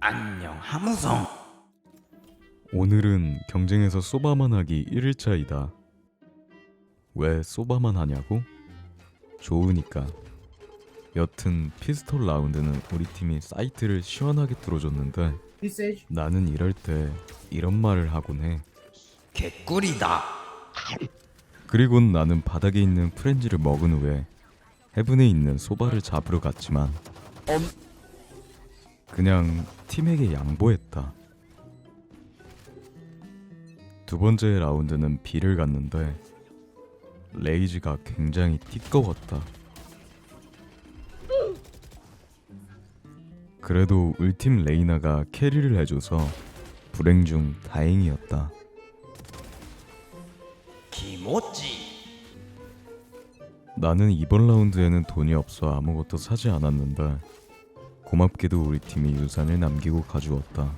안녕 하무성 오늘은 경쟁에서 소바만 하기 1일차이다. 왜 소바만 하냐고? 좋으니까. 여튼 피스톨 라운드는 우리 팀이 사이트를 시원하게 뚫어줬는데. 나는 이럴 때 이런 말을 하곤 해. 개꿀이다 그리곤 나는 바닥에 있는 프렌즈를 먹은 후에 해븐에 있는 소바를 잡으러 갔지만 그냥 팀에게 양보했다. 두 번째 라운드는 B를 갔는데 레이즈가 굉장히 띠꺼웠다. 그래도 울팀 레이나가 캐리를 해줘서 불행 중 다행이었다. 기모찌 나는 이번 라운드에는 돈이 없어 아무것도 사지 않았는데 고맙게도 우리 팀이 유산을 남기고 가주었다.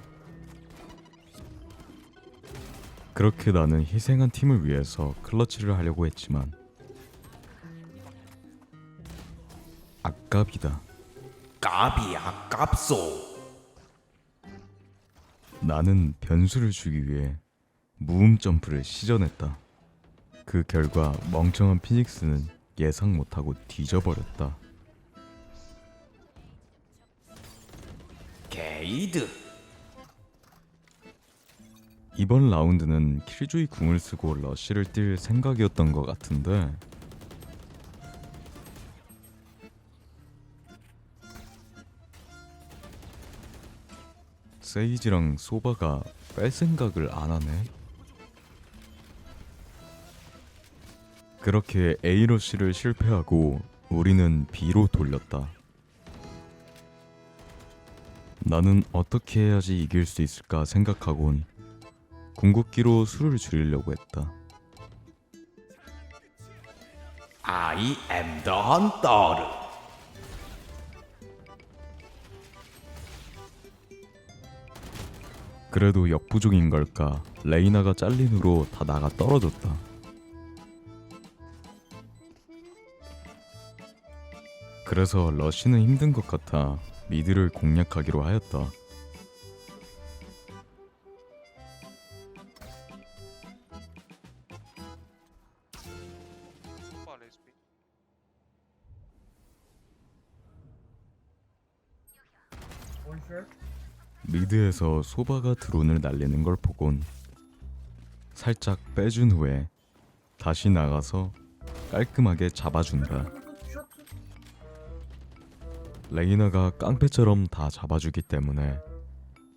그렇게 나는 희생한 팀을 위해서 클러치를 하려고 했지만 아깝이다. 까비 아깝소 나는 변수를 주기 위해 무음 점프를 시전했다. 그 결과 멍청한 피닉스는 예상 못하고 뒤져버렸다. 게이드 이번 라운드는 킬조이 궁을 쓰고 러쉬를 뛸 생각이었던 것 같은데 세이지랑 소바가 뺄 생각을 안 하네. 그렇게 A 러쉬를 실패하고 우리는 B로 돌렸다. 나는 어떻게 해야지 이길 수 있을까 생각하곤 궁극기로 수를 줄이려고 했다. I am the hunter 그래도 역부족인 걸까 레이나가 잘린 후로 다 나가 떨어졌다. 그래서 러쉬는 힘든 것 같아 미드를 공략하기로 하였다. 미드에서 소바가 드론을 날리는 걸 보곤 살짝 빼준 후에 다시 나가서 깔끔하게 잡아준다. 레이나가 깡패처럼 다 잡아주기 때문에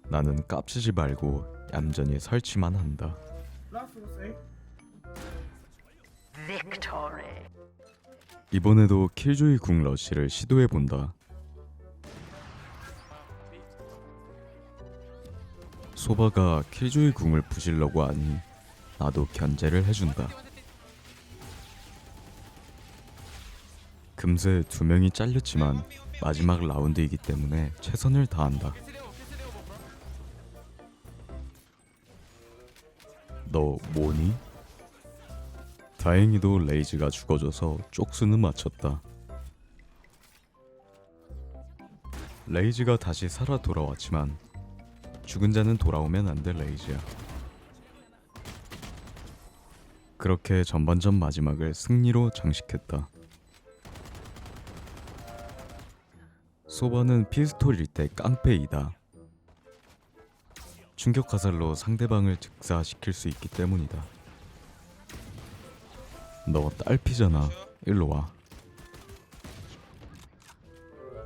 나는 깝치지 말고 얌전히 설치만 한다. 이번에도 킬조이 궁 러쉬를 시도해 본다. 소바가 킬조이 궁을 부시려고 하니 나도 견제를 해준다. 금세 두 명이 잘렸지만 마지막 라운드이기 때문에 최선을 다한다. 너 뭐니? 다행히도 레이즈가 죽어줘서 쪽수는 맞췄다. 레이즈가 다시 살아 돌아왔지만 죽은 자는 돌아오면 안 돼 레이즈야. 그렇게 전반전 마지막을 승리로 장식했다. 소바는 피스톨일 때 깡패이다. 충격 화살로 상대방을 즉사시킬 수 있기 때문이다. 너 딸피잖아. 일로 와.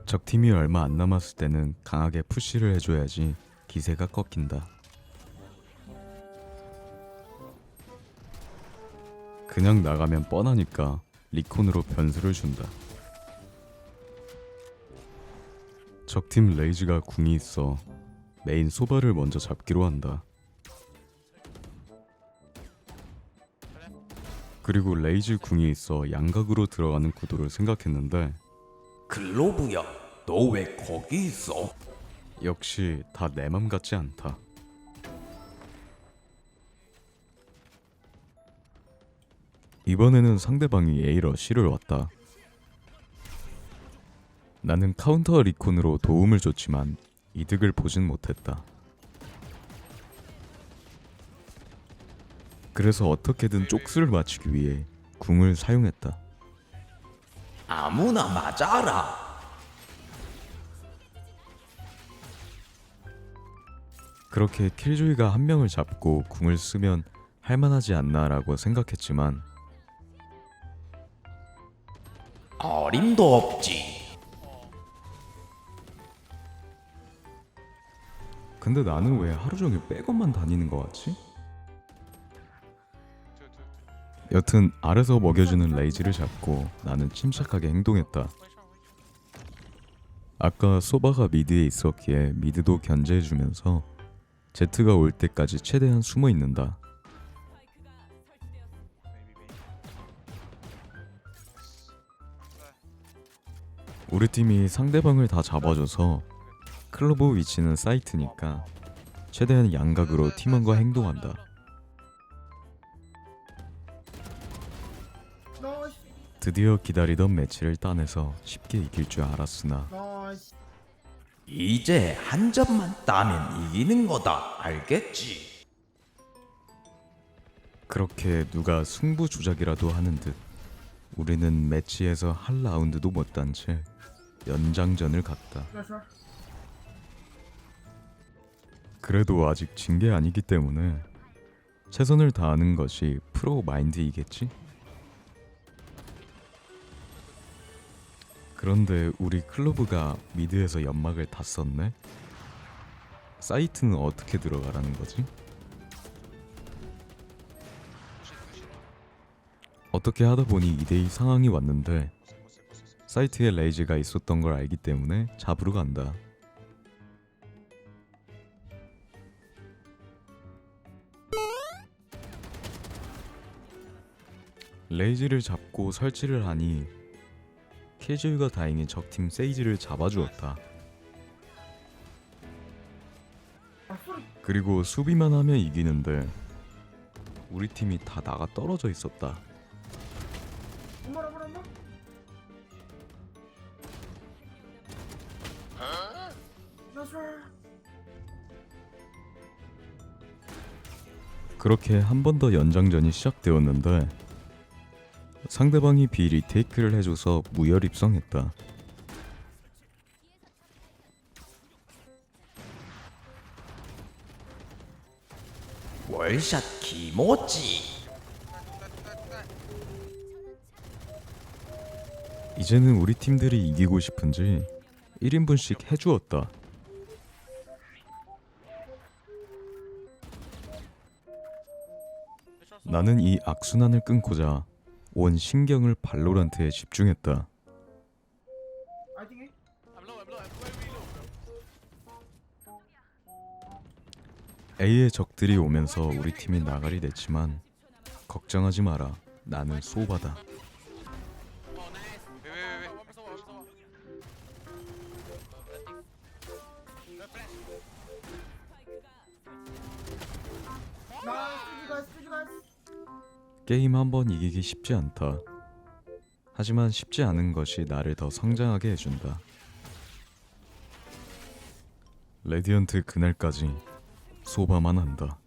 적팀이 얼마 안 남았을 때는 강하게 푸시를 해줘야지 기세가 꺾인다. 그냥 나가면 뻔하니까 리콘으로 변수를 준다. 적팀 레이즈가 궁이 있어 메인 소바를 먼저 잡기로 한다. 그리고 레이즈 궁이 있어 양각으로 들어가는 구도를 생각했는데 글로브야 너 왜 거기 있어 역시 다 내 맘 같지 않다. 이번에는 상대방이 A러 C를 왔다. 나는 카운터 리콘으로 도움을 줬지만 이득을 보진 못했다. 그래서 어떻게든 쪽수를 맞추기 위해 궁을 사용했다. 아무나 맞아라. 그렇게 킬조이가 한 명을 잡고 궁을 쓰면 할만하지 않나라고 생각했지만 어림도 없지. 근데 나는 왜 하루 종일 백업만 다니는 것 같지? 여튼 아래서 먹여주는 레이지를 잡고 나는 침착하게 행동했다. 아까 소바가 미드에 있었기에 미드도 견제해주면서 제트가 올 때까지 최대한 숨어 있는다. 우리 팀이 상대방을 다 잡아줘서 클로버 위치는 사이트니까 최대한 양각으로 팀원과 행동한다. 드디어 기다리던 매치를 따내서 쉽게 이길 줄 알았으나. 이제 한 점만 따면 이기는 거다. 알겠지? 그렇게 누가 승부 조작이라도 하는 듯 우리는 매치에서 한 라운드도 못 딴 채 연장전을 갔다. 그래도 아직 진 게 아니기 때문에 최선을 다하는 것이 프로 마인드이겠지? 그런데 우리 클로브가 미드에서 연막을 다 썼네? 사이트는 어떻게 들어가라는 거지? 어떻게 하다 보니 2대2 상황이 왔는데 사이트에 레이즈가 있었던 걸 알기 때문에 잡으러 간다. 레이지를 잡고 설치를 하니 캐주가 다행히 적팀 세이지를 잡아주었다. 그리고 수비만 하면 이기는데 우리 팀이 다 나가 떨어져 있었다. 그렇게 한 번 더 연장전이 시작되었는데 상대방이 비 리테이크를 해줘서 무혈 입성했다. 월샷 기모지. 이제는 우리 팀들이 이기고 싶은지 1인분씩 해주었다. 나는 이 악순환을 끊고자 온 신경을 발로란트에 집중했다. A의 적들이 오면서 우리 팀이 나가리 됐지만 걱정하지 마라. 나는 소바다. You guys. Thank you guys. 게임 한 번 이기기 쉽지 않다. 하지만 쉽지 않은 것이 나를 더 성장하게 해준다. 레디언트 그날까지 소바만 한다.